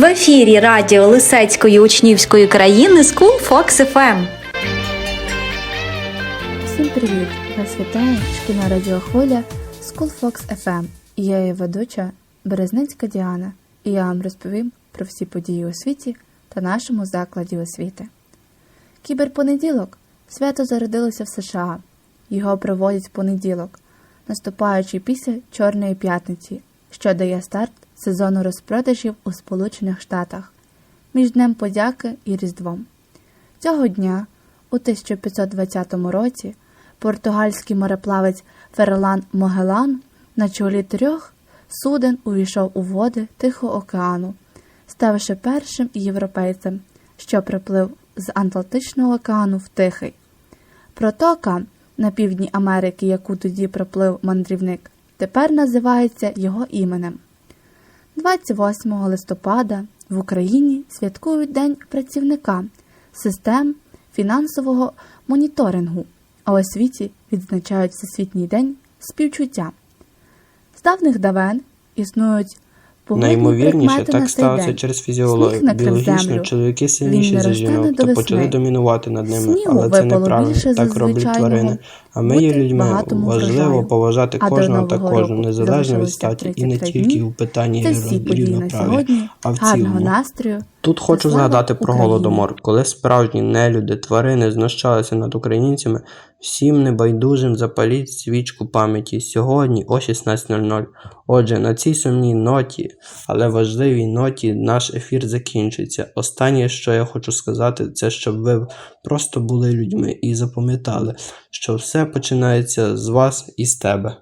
В ефірі радіо Лисецької учнівської країни School Fox FM. Всім привіт! Вас вітає шкільна радіохвиля School Fox FM. Я її ведуча Березницька Діана. І я вам розповім про всі події у світі та нашому закладі освіти. Кіберпонеділок свято зародилося в США. Його проводять в понеділок, наступаючи після Чорної п'ятниці, що дає старт сезону розпродажів у Сполучених Штатах між Днем Подяки і Різдвом. Цього дня, у 1520 році, португальський мореплавець Ферлан Могелан на чолі трьох суден увійшов у води Тихого океану, ставши першим європейцем, що приплив з Атлантичного океану в Тихий. Протока на півдні Америки, яку тоді проплив мандрівник, тепер називається його іменем. 28 листопада в Україні святкують День працівника систем фінансового моніторингу, а у світі відзначають Всесвітній день співчуття. З давних давен існують Найімовірніше, так сталося через фізіологію. Біологічно чоловіки сильніші за жінок, та то почали домінувати над ними, але це неправильно. Так роблять тварини. А ми є людьми. Важливо поважати кожного та кожну, незалежно від статі, і не тільки у питанні рівноправ'я, а в цілому. настрою. Тут хочу згадати про Україні! голодомор, коли справжні нелюди, тварини знущалися над українцями. Всім небайдужим запаліть свічку пам'яті сьогодні о 16.00. Отже, на цій сумній ноті, але важливій ноті наш ефір закінчиться. Останнє, що я хочу сказати, це щоб ви просто були людьми і запам'ятали, що все починається з вас і з тебе.